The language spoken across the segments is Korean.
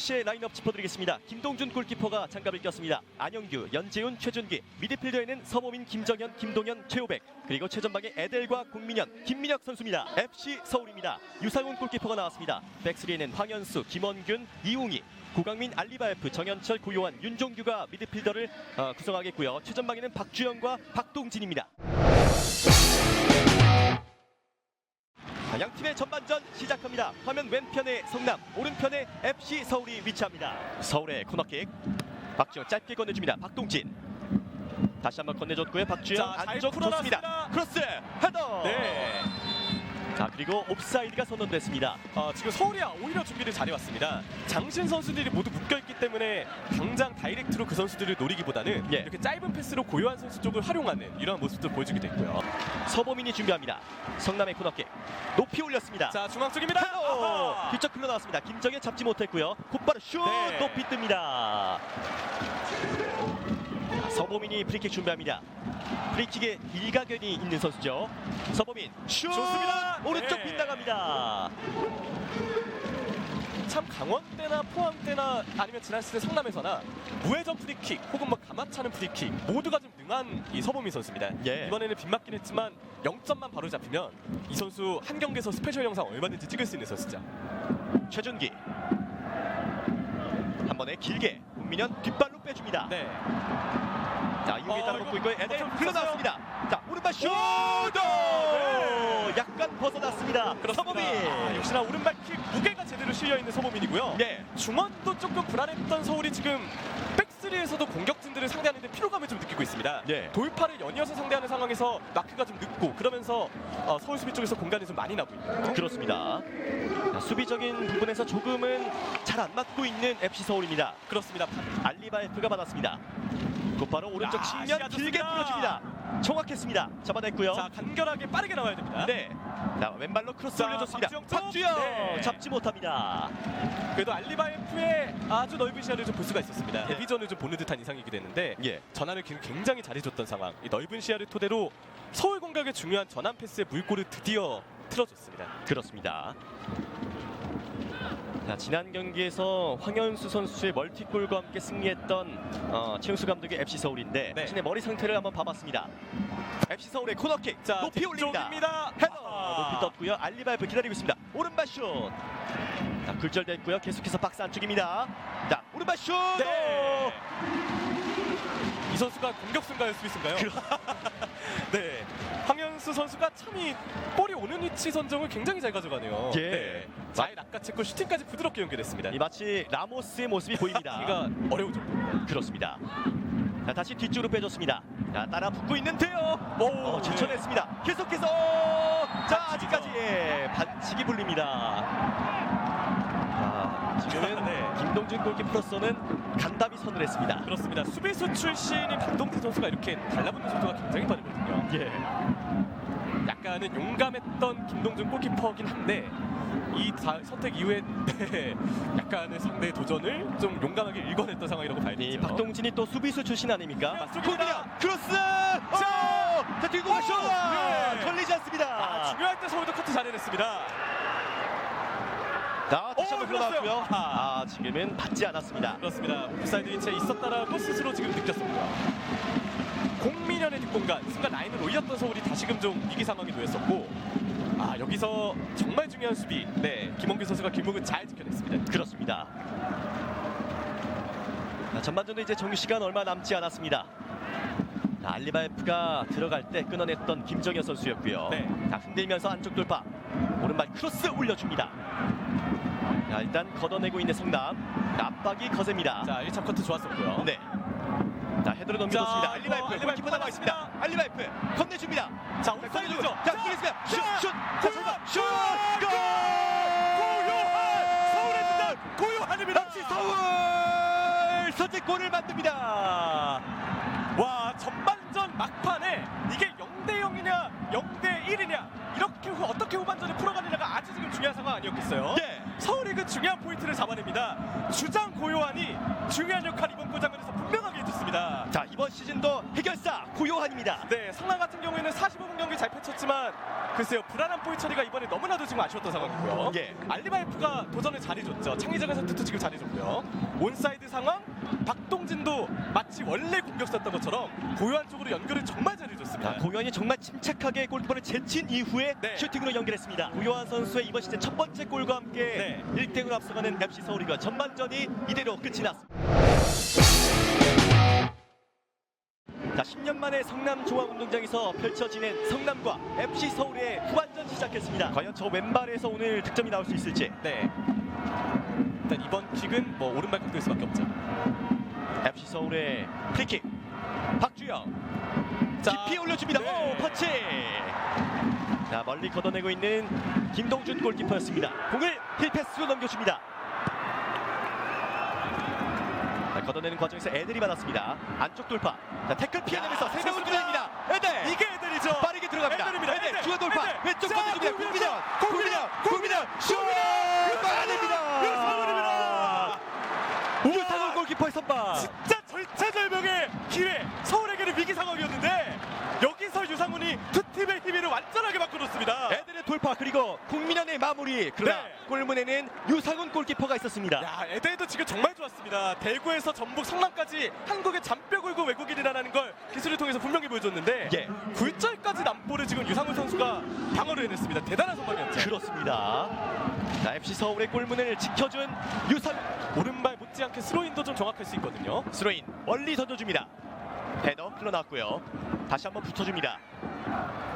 FC의 라인업 짚어드리겠습니다. 김동준 골키퍼가 장갑을 꼈습니다. 안영규, 연재훈, 최준기, 미드필더에는 서모민, 김정현, 김동현, 최우백, 그리고 최전방에 에델과 공민현, 김민혁 선수입니다. FC 서울입니다. 유상훈 골키퍼가 나왔습니다. 백스리에는 황현수, 김원균, 이웅희, 고강민, 알리바에프, 정현철, 고요한, 윤종규가 미드필더를 어, 구성하겠고요. 최전방에는 박주영과 박동진입니다. 자, 양 팀의 전반전 시작합니다. 화면 왼편에 성남, 오른편에 FC 서울이 위치합니다. 서울의 코너킥. 박주영 짧게 건네줍니다. 박동진. 다시 한번 건네줬고요. 잘 안쪽 좋습니다. 크로스 헤더. 네. 자 그리고 옵사이드가 선언됐습니다. 어, 지금 서울이 오히려 준비를 잘해왔습니다. 장신 선수들이 모두 묶여있기 때문에 당장 다이렉트로 그 선수들을 노리기보다는 예. 이렇게 짧은 패스로 고요한 선수 쪽을 활용하는 이러한 모습도 보여주기도 했고요. 서보민이 준비합니다. 성남의 코너킥 높이 올렸습니다. 자 중앙 쪽입니다. 아하! 뒤쪽 흘러나왔습니다. 김정현 잡지 못했고요. 곧바로 슛 네. 높이 뜹니다. 자, 서보민이 프리킥 준비합니다. 프리킥에 일가견이 있는 선수죠. 서보민 슛 좋습니다. 오른쪽 네. 빗나갑니다. 참 강원 때나 포항 때나 아니면 지난 시즌 성남에서나 무회전 프리킥 혹은 뭐 가마차는 프리킥 모두가 좀 능한 이 서보민 선수입니다. 예. 이번에는 빗맞긴 했지만 0점만 바로 잡히면 이 선수 한 경기에서 스페셜 영상 얼마든지 찍을 수 있는 선수죠. 최준기 한 번에 길게 국민현 뒷발로 빼줍니다. 네. 자 이후에 어, 따라붙고 이거 있고요. 에델 버튼 흘러나왔습니다. 자 오른발 슛! 네. 약간 벗어났습니다. 서범이. 아, 역시나 오른발 킥 무게가 제대로 실려 있는 서보민이고요. 네. 중원도 조금 불안했던 서울이 지금 백스리에서도 공격 진들을 상대하는데 피로감을 좀 느끼고 있습니다. 네. 돌파를 연이어서 상대하는 상황에서 마크가 좀 늦고 그러면서 어, 서울 수비 쪽에서 공간이 좀 많이 나고 있는 그렇습니다. 자, 수비적인 부분에서 조금은 잘 안 맞고 있는 FC 서울입니다. 그렇습니다. 알리바에프가 받았습니다. 곧바로 오른쪽 야, 측면 길게. 뿌려줍니다. 정확했습니다. 잡아냈고요. 자 간결하게 빠르게 나와야 됩니다. 네. 자 왼발로 크로스 자, 올려줬습니다. 박주영 네. 잡지 못합니다. 그래도 알리바이프의 아주 넓은 시야를 좀 볼 수가 있었습니다. 예. 데뷔전을 좀 보는 듯한 인상이기도 했는데 예. 전환을 기- 굉장히 잘해줬던 상황. 이 넓은 시야를 토대로 서울 공격의 중요한 전환 패스의 물꼬를 드디어 틀어줬습니다. 그렇습니다. 자, 지난 경기에서 황현수 선수의 멀티골과 함께 승리했던 어, 최용수 감독의 FC 서울인데 네. 자신의 머리 상태를 한번 봐봤습니다. FC 서울의 코너킥 자 높이 올립니다. 뒤쪽입니다. 헤더 아하. 높이 떴고요. 알리바이프 기다리고 있습니다. 오른발 슛. 자, 굴절됐고요. 계속해서 박스 안쪽입니다. 자, 오른발 슛. 네. 이 선수가 공격수인가요, 수비수인가요? 네. 황현수 선수가 참이 볼이 오는 위치 선정을 굉장히 잘 가져가네요. 예. 네. 잘 낚아챘고 슈팅까지 부드럽게 연결했습니다. 이 마치 라모스의 모습이 보입니다. 어려운 정도입니다. 그렇습니다. 자, 다시 뒤쪽으로 빼줬습니다. 자, 따라 붙고 있는데요. 오, 어, 네. 계속해서 자. 아직까지 예, 반칙이 불립니다. 자, 지금은 네. 김동준 골키퍼로서는 간담이 선을 했습니다. 그렇습니다. 수비수 출신인 박동진 선수가 이렇게 달라붙는 속도가 굉장히 빠르거든요. 예. 약간은 용감했던 김동준 골키퍼긴 한데 이 다- 선택 이후에 네, 약간의 상대의 도전을 좀 용감하게 읽어냈던 상황이라고 봐야 이 되죠. 박동진이 또 수비수 출신 아닙니까? 맞습니다. 코디야 크로스. 자, 자 뒤로 가쇼. 네. 걸리지 않습니다. 아, 중요할 때 서울도 커트 잘 해냈습니다. 자, 다시 오, 한번 들어왔어요. 들어갔고요. 아, 지금은 받지 않았습니다. 그렇습니다. 옵사이드 위치에 있었다라고 스스로 지금 느꼈습니다. 공민현의 뒷공간 순간 라인을 올렸던 서울이 다시금 좀 위기 상황이 놓였었고 아 여기서 정말 중요한 수비 네 김원규 선수가 길목을 잘 지켜냈습니다. 그렇습니다. 자, 전반전도 이제 정규 시간 얼마 남지 않았습니다. 자, 알리바이프가 들어갈 때 끊어냈던 김정현 선수였고요. 네. 자, 흔들면서 안쪽 돌파. 오른발 크로스 올려줍니다. 자, 일단 걷어내고 있는 성남. 자, 압박이 거셉니다. 자 1차 커트 좋았었고요. 네. 자, 헤드로 넘겨줬습니다. 자, 알리바이프, 골키퍼 나와 있습니다. 알리바이프 건네줍니다. 자 자, 옵사이드죠. 자, 끌리습니다. 슛, 슛. 자, 고요한! 슛, 골! 고요한! 서울의 뒷단 고요한입니다. 역시 서울 선제골을 만듭니다. 와 전반전 막판에 이게 0대 0이냐 0대 1이냐 이렇게 후- 어떻게 후반전을 풀어가느냐가 아주 지금 중요한 상황 아니었겠어요? 예. 서울이 그 중요한 포인트를 잡아냅니다. 주장 고요한이 중요한 역할 이번 골장면에서 해줬습니다. 자 이번 시즌도 해결사 고요한입니다. 네, 성남 같은 경우에는 45분 경기 잘 펼쳤지만 글쎄요 불안한 볼 처리가 이번에 너무나도 지금 아쉬웠던 상황이고요. 예. 알리바이프가 도전을 잘해줬죠. 창의적인 선택도 지금 잘해줬고요. 온사이드 상황 박동진도 마치 원래 공격수였던 것처럼 고요한 쪽으로 연결을 정말 잘해줬습니다. 자, 고현이 정말 침착하게 골키퍼를 제친 이후에 네. 슈팅으로 연결했습니다. 고요한 선수의 이번 시즌 첫 번째 골과 함께 네. 1대0으로 앞서가는 FC 서울이가 전반전이 이대로 끝이 났습니다. 자, 10년 만에 성남 종합운동장에서 펼쳐지는 성남과 FC 서울의 후반전 시작했습니다. 과연 저 왼발에서 오늘 득점이 나올 수 있을지. 네. 일단 이번 킥은 뭐 오른발 각도일 수밖에 없죠. FC 서울의 프리킥. 박주영. 자, 깊이 올려줍니다. 네. 오, 터치. 자, 멀리 걷어내고 있는 김동준 골키퍼였습니다. 공을 힐패스로 넘겨줍니다. 자, 걷어내는 과정에서 애들이 받았습니다. 안쪽 돌파. 자, 태클 피해내면서 야, 세 명을 좋습니다. 뚫어냅니다. 애들. 이게 애들이죠. 빠르게 들어갑니다. 애들입니다. 애들 애들. 중앙 돌파. 애들. 왼쪽 자, 건드줍니다. 국민현. 국민현. 국민현. 국민현. 슛! 막아냅니다. 유상훈입니다. 유상훈 골키퍼의 선방. 진짜 절체절명의 기회. 서울에게는 위기 상황이었는데 여기서 유상훈이 두 팀의 힘을 완전하게 바꿔놓습니다. 애들의 돌파 그리고 국민현의 마무리 그러나 네. 골문에는 유상훈 골키퍼가 있었습니다. 야, 에데도 지금 정말 좋았습니다. 대구에서 전북 성남까지 한국의 잔뼈 굴고 외국인이라는 걸 기술을 통해서 분명히 보여줬는데 예. 굴절까지 남볼을 지금 유상훈 선수가 방어를 해냈습니다. 대단한 선방이었죠. 그렇습니다. 자, FC 서울의 골문을 지켜준 유상훈 오른발 못지않게 스로인도 좀 정확할 수 있거든요. 스로인 멀리 던져줍니다. 헤더 흘러났고요. 다시 한번 붙여줍니다.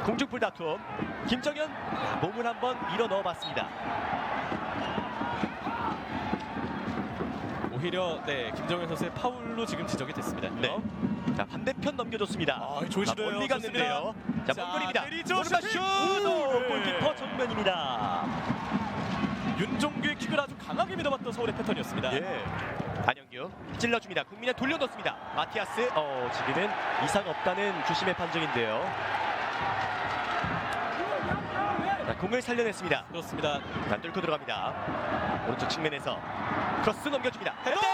공중불 다툼. 김정현 몸을 한번 밀어 넣어봤습니다. 오히려 네 김정현 선수의 파울로 지금 지적이 됐습니다. 네. 자 반대편 넘겨줬습니다. 아, 자, 좋으시네요. 멀리 갔는데요. 자, 자, 먼 거리입니다. 때리죠, 오른발 슈팅! 슛! 오, 네. 골키퍼 정면입니다. 윤종규의 킥을 아주 강하게 믿어봤던 서울의 패턴이었습니다. 예. 안영규 찔러줍니다. 국민에 돌려놓습니다. 마티아스 어 지금은 이상 없다는 주심의 판정인데요. 자, 공을 살려냈습니다. 그렇습니다. 자, 뚫고 들어갑니다. 오른쪽 측면에서 크로스 넘겨줍니다. 헤더! 와,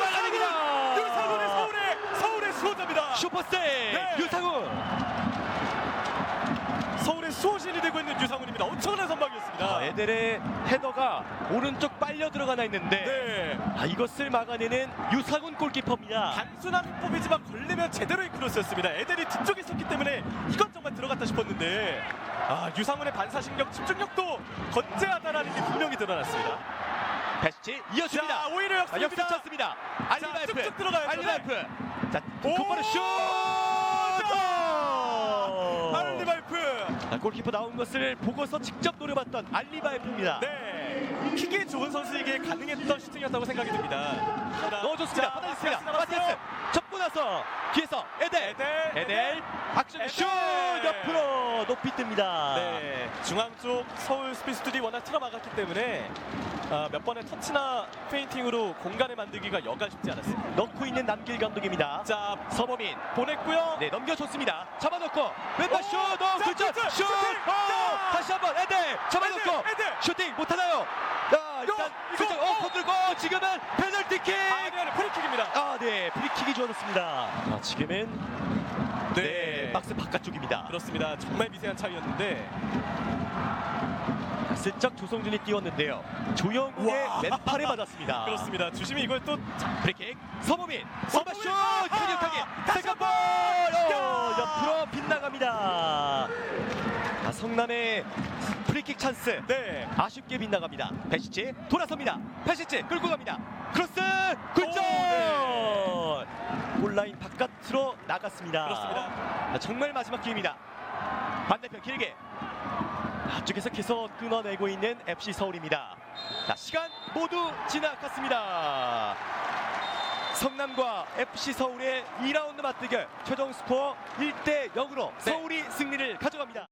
빨라집니다. 유상훈의 서울의 서울의 수호자입니다. 슈퍼세이 네. 유상훈. 되고 있는 유상훈입니다. 엄청난 선방이었습니다. 아, 에델의 헤더가 오른쪽 빨려 들어가나 했는데 네. 아, 이것을 막아내는 유상훈 골키퍼입니다. 단순한 해법이지만 걸리면 제대로의 크로스였습니다. 애들이 뒤쪽에 있었기 때문에 이건 정말 들어갔다 싶었는데 아 유상훈의 반사신경 집중력도 건재하다라는 게 분명히 드러났습니다. 패스치 이어줍니다. 자 오히려 아, 역습입니다. 역습 찼습니다. 알리바이프. 쭉쭉 들어가야죠. 알리바이프. 자, 오! 곧바로 슛! 알리바이프. 자, 골키퍼 나온 것을 보고서 직접 노려봤던 알리바이프입니다. 네. 킥이 좋은 선수에게 가능했던 슈팅이었다고 생각이 듭니다. 넣어줬습니다. 자, 받아줬습니다. 마티아스 접고 나서 뒤에서 에델. 에델. 에델. 악션 슛! 에델. 옆으로 높이 뜹니다. 네, 중앙 쪽 서울 스피스들이 워낙 틀어막았기 때문에 아, 몇 번의 터치나 페인팅으로 공간을 만들기가 여간 쉽지 않았습니다. 넣고 있는 남길 감독입니다. 자, 서범인. 보냈고요. 네, 넘겨줬습니다. 잡아놓고 왼발 오! 슛! 어, 자, 굴절! 굴절! 슛! 슈팅! 어, 자! 다시 한번 에델! 잡아놓고 에델! 에델! 슈팅 못하나요? 자, 일단 이거! 굴절, 어, 건들고 지금은 페널티킥! 아니 아니 프리킥입니다. 아, 네, 프리킥이 주어졌습니다. 아, 지금은 네, 박스 바깥쪽입니다. 그렇습니다. 정말 미세한 차이였는데 슬쩍 조성준이 뛰었는데요. 조영우의 와. 맨팔에 맞았습니다. 그렇습니다. 주심이 이걸 또 서범인 선발 슛 서범인! 강력하게 아, 다시 세컨볼 야! 어, 옆으로 빗나갑니다. 아, 성남의 프리킥 찬스 네. 아쉽게 빗나갑니다. 배시치 돌아섭니다. 배시치 끌고 갑니다. 크로스 굴절 오, 네. 골라인 바깥으로 나갔습니다. 그렇습니다. 아, 정말 마지막 기회입니다. 반대편 길게 앞쪽에서 계속 끊어내고 있는 FC 서울입니다. 자, 시간 모두 지나갔습니다. 성남과 FC 서울의 2라운드 맞대결 최종 스코어 1대 0으로 네. 서울이 승리를 가져갑니다.